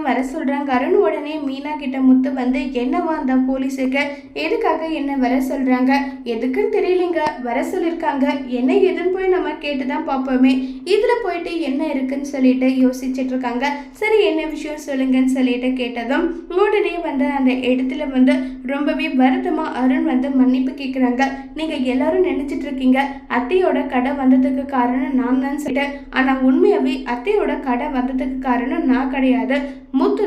மீனாவையும் வர சொல்கிறாங்க அருண் உடனே மீனா கிட்ட முத்து வந்து என்னவா அந்த போலீஸுக்கு? எதுக்காக என்ன வர சொல்கிறாங்க எதுக்குன்னு தெரியலைங்க. வர சொல்லியிருக்காங்க என்ன எதுன்னு போய் நம்ம கேட்டு தான் பார்ப்போமே. இதில் போயிட்டு என்ன இருக்குன்னு சொல்லிட்டு யோசிச்சுட்டு இருக்காங்க சரி என்ன விஷயம் சொல்லுங்கன்னு சொல்லிட்டு கேட்டதும் உடனே வந்து அந்த இடத்துல வந்து ரொம்பவே வருத்தமாக அருண் வந்து மன்னிப்பு கேட்குறாங்க நீங்கள் எல்லாரும் நினச்சிட்டு இருக்கீங்க அத்தையோட கடை வந்ததுக்கு காரணம் நான் தான் சொல்லிட்டேன் ஆனால் உண்மையாகவே அத்தையோட கடை வந்ததுக்கு காரணம் நான் கிடையாது. முத்து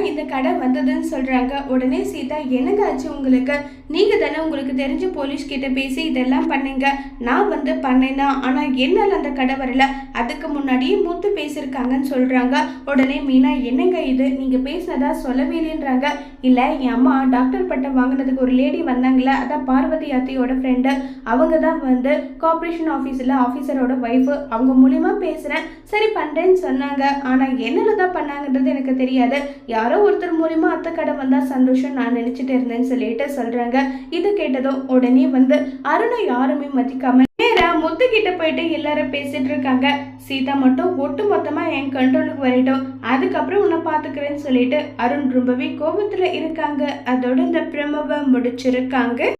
தான் இந்த கடை வந்ததுன்னு சொல்கிறாங்க உடனே சீதா என்னங்க ஆச்சு உங்களுக்கு? நீங்கள் தானே உங்களுக்கு தெரிஞ்ச போலீஸ் கிட்ட பேசி இதெல்லாம் பண்ணீங்க. நான் வந்து பண்ணேனா? ஆனால் என்னால் அந்த கடை வரல. அதுக்கு முன்னாடியே முத்து பேசியிருக்காங்கன்னு சொல்கிறாங்க உடனே மீனா என்னங்க இது? நீங்கள் பேசினதா சொல்லவே இல்லைன்றாங்க. இல்லை என் அம்மா டாக்டர் பட்டம் வாங்கினதுக்கு ஒரு லேடி வந்தாங்களே அதான் பார்வதி அத்தையோட ஃப்ரெண்டு அவங்க தான் வந்து கார்பரேஷன் ஆஃபீஸில் ஆஃபீஸரோட ஒய்ஃபு அவங்க மூலிமா பேசுகிறேன் சரி பண்ணுறேன்னு சொன்னாங்க. ஆனால் என்னல தான் பண்ணாங்கன்றது எனக்கு தெரியாது. யார் ஒருத்தர் மூலியமா அத்தை கடை வந்தால் சந்தோஷம் நான் நினச்சிட்டு இருந்தேன்னு சொல்லிட்டு சொல்கிறாங்க இது கேட்டதும் உடனே வந்து அருணை யாருமே மதிக்காம நேரா முத்து கிட்ட போயிட்டு எல்லாரும் பேசிட்டு இருக்காங்க. சீதா மட்டும் ஒட்டு மொத்தமா என் கண்ட்ரோலுக்கு வரட்டும். அதுக்கப்புறம் உன்னை பாத்துக்கிறேன்னு சொல்லிட்டு அருண் ரொம்பவே கோபத்துல இருக்காங்க. அதோட இந்த பிரமவை முடிச்சிருக்காங்க.